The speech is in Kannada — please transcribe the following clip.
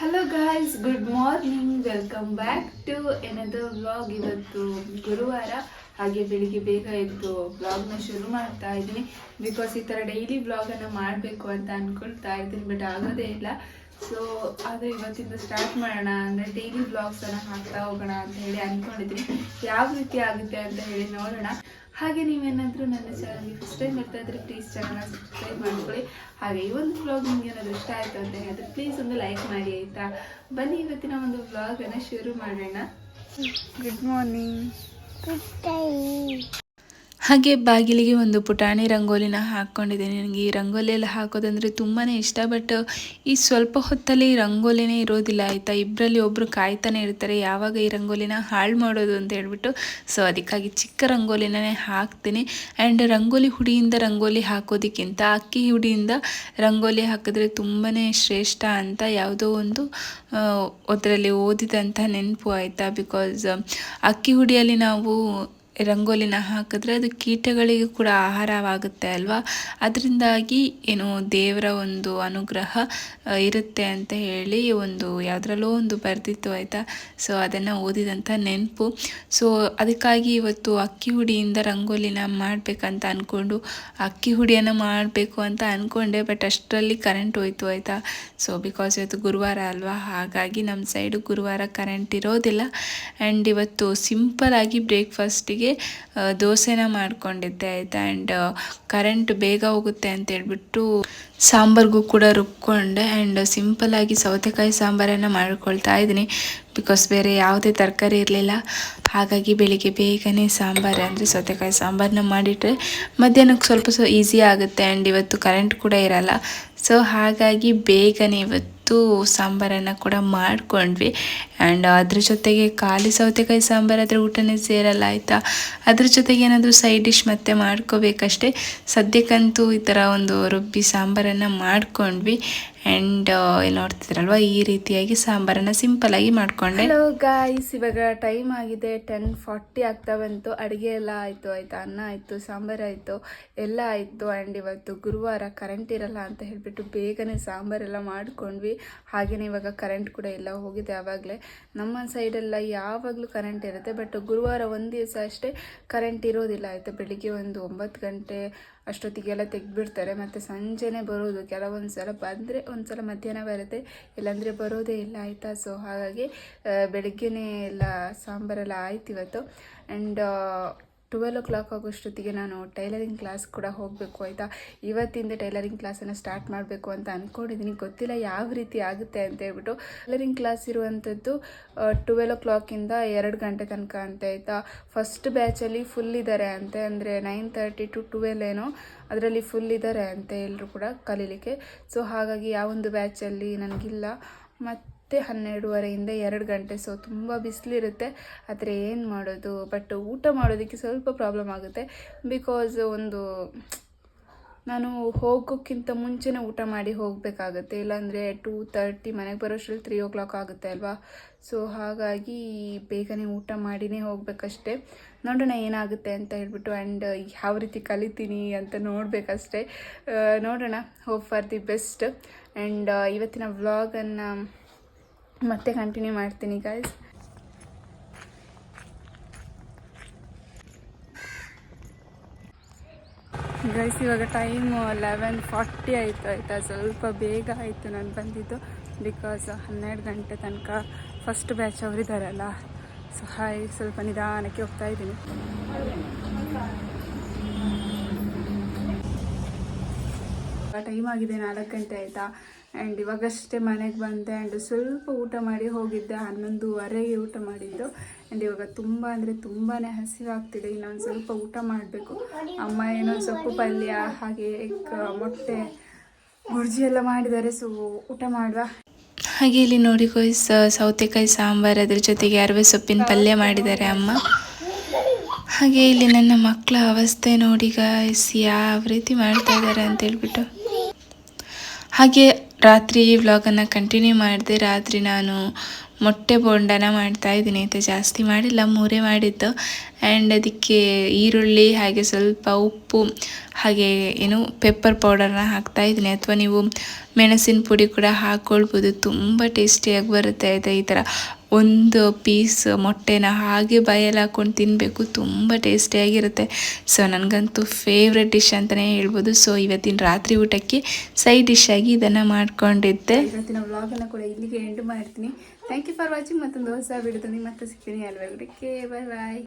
Hello guys good morning welcome back to another vlog ಇವತ್ತು ಗುರುವಾರ ಹಾಗೆ ಬೆಳಿಗ್ಗೆ ಬೇಗ ಎದ್ದು ವ್ಲಾಗ್ನ ಶುರು ಮಾಡ್ತಾ ಇದ್ದೀನಿ. ಬಿಕಾಸ್ ಈ ಥರ ಡೈಲಿ ವ್ಲಾಗನ್ನು ಮಾಡಬೇಕು ಅಂತ ಅಂದ್ಕೊಳ್ತಾ ಇದ್ದೀನಿ ಬಟ್ ಆಗೋದೇ ಇಲ್ಲ. ಸೊ ಆದರೆ ಇವತ್ತಿಂದ ಸ್ಟಾರ್ಟ್ ಮಾಡೋಣ ಅಂದರೆ ಡೈಲಿ ವ್ಲಾಗ್ಸನ್ನು ಹಾಕ್ತಾ ಹೋಗೋಣ ಅಂತ ಹೇಳಿ ಅಂದ್ಕೊಂಡಿದ್ದೀನಿ ಯಾವ ರೀತಿ ಆಗುತ್ತೆ ಅಂತ ಹೇಳಿ ನೋಡೋಣ. ಹಾಗೆ ನೀವೇನಾದರೂ ನನ್ನ ಚಾನಲ್ಗೆ ಫಸ್ಟ್ ಟೈಮ್ ಬರ್ತಾ ಇದ್ರೆ ಪ್ಲೀಸ್ ಚಾನಲ್ನ ಸಬ್ಸ್ಕ್ರೈಬ್ ಮಾಡ್ಕೊಳ್ಳಿ. ಹಾಗೆ ಈ ಒಂದು ಬ್ಲಾಗ್ ನಿಮ್ಗೆ ಏನಾದರೂ ಇಷ್ಟ ಆಯಿತು ಅಂತ ಹೇಳಿದ್ರೆ ಪ್ಲೀಸ್ ಒಂದು ಲೈಕ್ ಮಾಡಿ ಆಯಿತಾ? ಬನ್ನಿ ಇವತ್ತಿನ ಒಂದು ಬ್ಲಾಗನ್ನು ಶುರು ಮಾಡೋಣ. ಗುಡ್ ಮಾರ್ನಿಂಗ್ ಹಾಗೆ ಬಾಗಿಲಿಗೆ ಒಂದು ಪುಟಾಣಿ ರಂಗೋಲಿನ ಹಾಕ್ಕೊಂಡಿದ್ದೀನಿ. ನನಗೆ ಈ ರಂಗೋಲಿಯೆಲ್ಲ ಹಾಕೋದಂದರೆ ತುಂಬಾ ಇಷ್ಟ. ಬಟ್ ಈ ಸ್ವಲ್ಪ ಹೊತ್ತಲ್ಲಿ ರಂಗೋಲಿನೇ ಇರೋದಿಲ್ಲ ಆಯಿತಾ? ಇಬ್ಬರಲ್ಲಿ ಒಬ್ಬರು ಕಾಯ್ತಾನೆ ಇರ್ತಾರೆ. ಯಾವಾಗ ಈ ರಂಗೋಲಿನ ಹಾಳು ಮಾಡೋದು ಅಂತ ಹೇಳ್ಬಿಟ್ಟು. ಸೊ ಅದಕ್ಕಾಗಿ ಚಿಕ್ಕ ರಂಗೋಲಿನೇ ಹಾಕ್ತೀನಿ. ಆ್ಯಂಡ್ ರಂಗೋಲಿ ಹುಡಿಯಿಂದ ರಂಗೋಲಿ ಹಾಕೋದಕ್ಕಿಂತ ಅಕ್ಕಿ ಹುಡಿಯಿಂದ ರಂಗೋಲಿ ಹಾಕಿದ್ರೆ ತುಂಬಾ ಶ್ರೇಷ್ಠ ಅಂತ ಯಾವುದೋ ಒಂದು ಅದರಲ್ಲಿ ಓದಿದಂಥ ನೆನಪು ಆಯಿತಾ? ಬಿಕಾಸ್ ಅಕ್ಕಿ ಹುಡಿಯಲ್ಲಿ ನಾವು ರಂಗೋಲಿನ ಹಾಕಿದ್ರೆ ಅದು ಕೀಟಗಳಿಗೆ ಕೂಡ ಆಹಾರವಾಗುತ್ತೆ ಅಲ್ವಾ? ಅದರಿಂದಾಗಿ ಏನು ದೇವರ ಒಂದು ಅನುಗ್ರಹ ಇರುತ್ತೆ ಅಂತ ಹೇಳಿ ಒಂದು ಯಾವುದ್ರಲ್ಲೋ ಒಂದು ಬರೆದಿತ್ತು ಆಯಿತಾ? ಸೊ ಅದನ್ನು ಓದಿದಂಥ ನೆನಪು. ಸೊ ಅದಕ್ಕಾಗಿ ಇವತ್ತು ಅಕ್ಕಿ ಹುಡಿಯಿಂದ ರಂಗೋಲಿನ ಮಾಡಬೇಕಂತ ಅಂದ್ಕೊಂಡು ಅಕ್ಕಿ ಹುಡಿಯನ್ನು ಮಾಡಬೇಕು ಅಂತ ಅಂದ್ಕೊಂಡೆ ಬಟ್ ಅಷ್ಟರಲ್ಲಿ ಕರೆಂಟ್ ಹೋಯ್ತು ಆಯಿತಾ? ಸೊ ಬಿಕಾಸ್ ಇವತ್ತು ಗುರುವಾರ ಅಲ್ವಾ? ಹಾಗಾಗಿ ನಮ್ಮ ಸೈಡು ಗುರುವಾರ ಕರೆಂಟ್ ಇರೋದಿಲ್ಲ. ಆ್ಯಂಡ್ ಇವತ್ತು ಸಿಂಪಲ್ ಆಗಿ ಬ್ರೇಕ್ಫಾಸ್ಟಿಗೆ ದೋಸೆನ ಮಾಡ್ಕೊಂಡಿದ್ದೆ, ಆಯಿತಾ? ಆ್ಯಂಡ್ ಕರೆಂಟ್ ಬೇಗ ಹೋಗುತ್ತೆ ಅಂತ ಹೇಳ್ಬಿಟ್ಟು ಸಾಂಬಾರ್ಗೂ ಕೂಡ ರುಬ್ಕೊಂಡೆ. ಆ್ಯಂಡ್ ಸಿಂಪಲಾಗಿ ಸೌತೆಕಾಯಿ ಸಾಂಬಾರನ್ನು ಮಾಡ್ಕೊಳ್ತಾ ಇದ್ದೀನಿ. ಬಿಕಾಸ್ ಬೇರೆ ಯಾವುದೇ ತರಕಾರಿ ಇರಲಿಲ್ಲ. ಹಾಗಾಗಿ ಬೆಳಿಗ್ಗೆ ಬೇಗನೆ ಸಾಂಬಾರು ಅಂದರೆ ಸೌತೆಕಾಯಿ ಸಾಂಬಾರನ್ನ ಮಾಡಿಟ್ರೆ ಮಧ್ಯಾಹ್ನಕ್ಕೆ ಸ್ವಲ್ಪ ಸ್ವಲ್ಪ ಈಸಿ ಆಗುತ್ತೆ. ಆ್ಯಂಡ್ ಇವತ್ತು ಕರೆಂಟ್ ಕೂಡ ಇರಲ್ಲ. ಸೊ ಹಾಗಾಗಿ ಬೇಗನೆ ಇವತ್ತು ಸಾಂಬಾರನ್ನು ಕೂಡ ಮಾಡಿಕೊಂಡ್ವಿ. ಆ್ಯಂಡ್ ಅದ್ರ ಜೊತೆಗೆ ಖಾಲಿ ಸೌತೆಕಾಯಿ ಸಾಂಬಾರು ಆದರೆ ಊಟನೇ ಸೇರಲ್ಲ ಆಯಿತಾ? ಅದ್ರ ಜೊತೆಗೆ ಏನಾದರೂ ಸೈಡ್ ಡಿಶ್ ಮತ್ತೆ ಮಾಡ್ಕೋಬೇಕಷ್ಟೇ. ಸದ್ಯಕ್ಕಂತೂ ಈ ಥರ ಒಂದು ರುಬ್ಬಿ ಸಾಂಬಾರನ್ನು ಮಾಡ್ಕೊಂಡ್ವಿ. ಆ್ಯಂಡ್ ನೋಡ್ತಿದ್ರಲ್ವ? ಈ ರೀತಿಯಾಗಿ ಸಾಂಬಾರನ್ನು ಆಗಿ ಮಾಡ್ಕೊಂಡೆ. ಹಲೋ ಗಾಯ್ಸ್ ಇವಾಗ ಟೈಮ್ ಆಗಿದೆ. ಟೆನ್ ಫಾರ್ಟಿ ಆಗ್ತಾ ಬಂತು. ಅಡುಗೆ ಎಲ್ಲ ಆಯಿತು, ಆಯಿತಾ? ಅನ್ನ ಆಯಿತು, ಸಾಂಬಾರು ಆಯಿತು, ಎಲ್ಲ ಆಯಿತು. ಆ್ಯಂಡ್ ಇವತ್ತು ಗುರುವಾರ ಕರೆಂಟ್ ಇರಲ್ಲ ಅಂತ ಹೇಳಿಬಿಟ್ಟು ಬೇಗನೆ ಸಾಂಬಾರೆಲ್ಲ ಮಾಡ್ಕೊಂಡ್ವಿ. ಹಾಗೆಯೇ ಇವಾಗ ಕರೆಂಟ್ ಕೂಡ ಎಲ್ಲ ಹೋಗಿದೆ ಆವಾಗಲೇ. ನಮ್ಮ ಸೈಡೆಲ್ಲ ಯಾವಾಗಲೂ ಕರೆಂಟ್ ಇರುತ್ತೆ. ಬಟ್ ಗುರುವಾರ ಒಂದು ದಿವಸ ಅಷ್ಟೇ ಕರೆಂಟ್ ಇರೋದಿಲ್ಲ. ಆಯಿತಾ? ಬೆಳಿಗ್ಗೆ ಒಂದು ಒಂಬತ್ತು ಗಂಟೆ ಅಷ್ಟೊತ್ತಿಗೆಲ್ಲ ತೆಗೆದ್ಬಿಡ್ತಾರೆ. ಮತ್ತು ಸಂಜೆನೇ ಬರೋದು. ಕೆಲವೊಂದು ಸಲ ಬಂದರೆ ಒಂದು ಸಲ ಮಧ್ಯಾಹ್ನ ಬರುತ್ತೆ. ಇಲ್ಲಾಂದರೆ ಬರೋದೇ ಇಲ್ಲ. ಆಯಿತಾ? ಸೊ ಹಾಗಾಗಿ ಬೆಳಗ್ಗೆನೇ ಎಲ್ಲ ಸಾಂಬಾರೆಲ್ಲ ಆಯ್ತು ಇವತ್ತು ಆ್ಯಂಡ್ ಟ್ವೆಲ್ ಓ ಕ್ಲಾಕ್ ಆಗೋಷ್ಟೊತ್ತಿಗೆ ನಾನು ಟೈಲರಿಂಗ್ ಕ್ಲಾಸ್ ಕೂಡ ಹೋಗಬೇಕು, ಆಯಿತಾ? ಇವತ್ತಿಂದ ಟೈಲರಿಂಗ್ ಕ್ಲಾಸನ್ನು ಸ್ಟಾರ್ಟ್ ಮಾಡಬೇಕು ಅಂತ ಅಂದ್ಕೊಂಡಿದ್ದೀನಿ ಗೊತ್ತಿಲ್ಲ ಯಾವ ರೀತಿ ಆಗುತ್ತೆ ಅಂತ ಹೇಳ್ಬಿಟ್ಟು. ಟೈಲರಿಂಗ್ ಕ್ಲಾಸ್ ಇರುವಂಥದ್ದು ಟುವೆಲ್ ಓ ಕ್ಲಾಕಿಂದ ಎರಡು ಗಂಟೆ ತನಕ ಅಂತ, ಆಯಿತಾ? ಫಸ್ಟ್ ಬ್ಯಾಚಲ್ಲಿ ಫುಲ್ ಇದ್ದಾರೆ ಅಂತೆ, ಅಂದರೆ ನೈನ್ ತರ್ಟಿ ಟು ಟುವೆಲ್ ಏನೋ ಅದರಲ್ಲಿ ಫುಲ್ ಇದ್ದಾರೆ ಅಂತೆ ಎಲ್ಲರೂ ಕೂಡ ಕಲೀಲಿಕ್ಕೆ. ಸೊ ಹಾಗಾಗಿ ಯಾವೊಂದು ಬ್ಯಾಚಲ್ಲಿ ನನಗಿಲ್ಲ. ಮತ್ತು ಹನ್ನೆರಡುವರೆಯಿಂದ ಎರಡು ಗಂಟೆ. ಸೊ ತುಂಬ ಬಿಸಿಲಿರುತ್ತೆ. ಆದರೆ ಏನು ಮಾಡೋದು? ಬಟ್ ಊಟ ಮಾಡೋದಕ್ಕೆ ಸ್ವಲ್ಪ ಪ್ರಾಬ್ಲಮ್ ಆಗುತ್ತೆ. ಬಿಕಾಸ್ ಒಂದು ನಾನು ಹೋಗೋಕ್ಕಿಂತ ಮುಂಚೆನೇ ಊಟ ಮಾಡಿ ಹೋಗಬೇಕಾಗುತ್ತೆ. ಇಲ್ಲಾಂದರೆ ಟೂ ತರ್ಟಿ ಮನೆಗೆ ಬರೋಷ್ಟರಲ್ಲಿ ತ್ರೀ ಓ ಕ್ಲಾಕ್ ಆಗುತ್ತೆ ಅಲ್ವಾ? ಸೊ ಹಾಗಾಗಿ ಬೇಗನೆ ಊಟ ಮಾಡಿನೇ ಹೋಗಬೇಕಷ್ಟೆ. ನೋಡೋಣ ಏನಾಗುತ್ತೆ ಅಂತ ಹೇಳ್ಬಿಟ್ಟು ಆ್ಯಂಡ್ ಯಾವ ರೀತಿ ಕಲಿತೀನಿ ಅಂತ ನೋಡಬೇಕಷ್ಟೇ. ನೋಡೋಣ. Hope for the best and ಇವತ್ತಿನ ವ್ಲಾಗನ್ನು ಮತ್ತೆ ಕಂಟಿನ್ಯೂ ಮಾಡ್ತೀನಿ ಗಾಯ್ಸ್ ಗೈಸ್ ಇವಾಗ ಟೈಮು ಲೆವೆನ್ ಫಾರ್ಟಿ ಆಯಿತು, ಆಯಿತಾ? ಸ್ವಲ್ಪ ಬೇಗ ಆಯಿತು ನಾನು ಬಂದಿದ್ದು ಬಿಕಾಸ್ ಹನ್ನೆರಡು ಗಂಟೆ ತನಕ ಫಸ್ಟ್ ಬ್ಯಾಚ್ ಅವರಿದ್ದಾರಲ್ಲ ಸೊ ಹಾಯ್ ಸ್ವಲ್ಪ ನಿಧಾನಕ್ಕೆ ಹೋಗ್ತಾ ಇದ್ದೀನಿ. ಟೈಮ್ ಆಗಿದೆ ನಾಲ್ಕು ಗಂಟೆ ಆಯಿತಾ? ಆ್ಯಂಡ್ ಇವಾಗಷ್ಟೇ ಮನೆಗೆ ಬಂದೆ ಆ್ಯಂಡ್ ಸ್ವಲ್ಪ ಊಟ ಮಾಡಿ ಹೋಗಿದ್ದೆ, ಹನ್ನೊಂದುವರೆಗೆ ಊಟ ಮಾಡಿದ್ದು. ಆ್ಯಂಡ್ ಇವಾಗ ತುಂಬ ಅಂದರೆ ತುಂಬಾ ಹಸಿವಾಗ್ತಿದೆ, ಇನ್ನೊಂದು ಸ್ವಲ್ಪ ಊಟ ಮಾಡಬೇಕು. ಅಮ್ಮ ಏನೋ ಸೊಪ್ಪು ಪಲ್ಯ, ಹಾಗೆ ಮೊಟ್ಟೆ ಗುರ್ಜಿ ಎಲ್ಲ ಮಾಡಿದ್ದಾರೆ ಸೊ ಊಟ ಮಾಡುವ. ಹಾಗೆ ಇಲ್ಲಿ ನೋಡಿ ಕೊಯ್ಸ್ ಸೌತೆಕಾಯಿ ಸಾಂಬಾರು ಅದ್ರ ಜೊತೆಗೆ ಅರವೆ ಸೊಪ್ಪಿನ ಪಲ್ಯ ಮಾಡಿದ್ದಾರೆ ಅಮ್ಮ. ಹಾಗೆ ಇಲ್ಲಿ ನನ್ನ ಮಕ್ಕಳ ಅವಸ್ಥೆ ನೋಡಿ ಗಾಯ್ಸ್ ಯಾವ ರೀತಿ ಮಾಡ್ತಾ ಇದ್ದಾರೆ ಅಂತ ಹೇಳ್ಬಿಟ್ಟು. ಹಾಗೆ ರಾತ್ರಿ ವ್ಲಾಗನ್ನು ಕಂಟಿನ್ಯೂ ಮಾಡಿದೆ ರಾತ್ರಿ ನಾನು ಮೊಟ್ಟೆ ಬೋಂಡನ ಮಾಡ್ತಾ ಇದ್ದೀನಿ. ಅಂತ ಜಾಸ್ತಿ ಮಾಡಿಲ್ಲ, ಮೂರೇ ಮಾಡಿದ್ದು. ಆ್ಯಂಡ್ ಅದಕ್ಕೆ ಈರುಳ್ಳಿ, ಹಾಗೆ ಸ್ವಲ್ಪ ಉಪ್ಪು, ಹಾಗೆ ಏನು ಪೆಪ್ಪರ್ ಪೌಡರ್ನ ಹಾಕ್ತಾ ಇದ್ದೀನಿ. ಅಥವಾ ನೀವು ಮೆಣಸಿನ ಪುಡಿ ಕೂಡ ಹಾಕ್ಕೊಳ್ಬೋದು ತುಂಬ ಟೇಸ್ಟಿಯಾಗಿ ಬರುತ್ತೆ ಆಯಿತಾ ಈ ಥರ. ಒಂದು ಪೀಸ್ ಮೊಟ್ಟೆನ ಹಾಗೆ ಬಾಯಲ್ಲಿ ಹಾಕ್ಕೊಂಡು ತಿನ್ನಬೇಕು ತುಂಬ ಟೇಸ್ಟಿಯಾಗಿರುತ್ತೆ ಸೊ ನನಗಂತೂ ಫೇವ್ರೆಟ್ ಡಿಶ್ ಅಂತಲೇ ಹೇಳ್ಬೋದು. ಸೊ ಇವತ್ತಿನ ರಾತ್ರಿ ಊಟಕ್ಕೆ ಸೈಡ್ ಆಗಿ ಇದನ್ನು ಮಾಡ್ಕೊಂಡಿದ್ದೆ. ಇವತ್ತಿನ ವ್ಲಾಗನ್ನು ಕೂಡ ಇಲ್ಲಿಗೆ ಎಂಡ್ ಮಾಡ್ತೀನಿ. ಥ್ಯಾಂಕ್ ಯು ಫಾರ್ ವಾಚಿಂಗ್ ಮತ್ತೊಂದು ಹೊಸ ವಿಡಿಯೋದಲ್ಲಿ ಮತ್ತೆ ಸಿಗ್ತೀನಿ ಅಲ್ವಾ ಬಾಯ್ ಬಾಯ್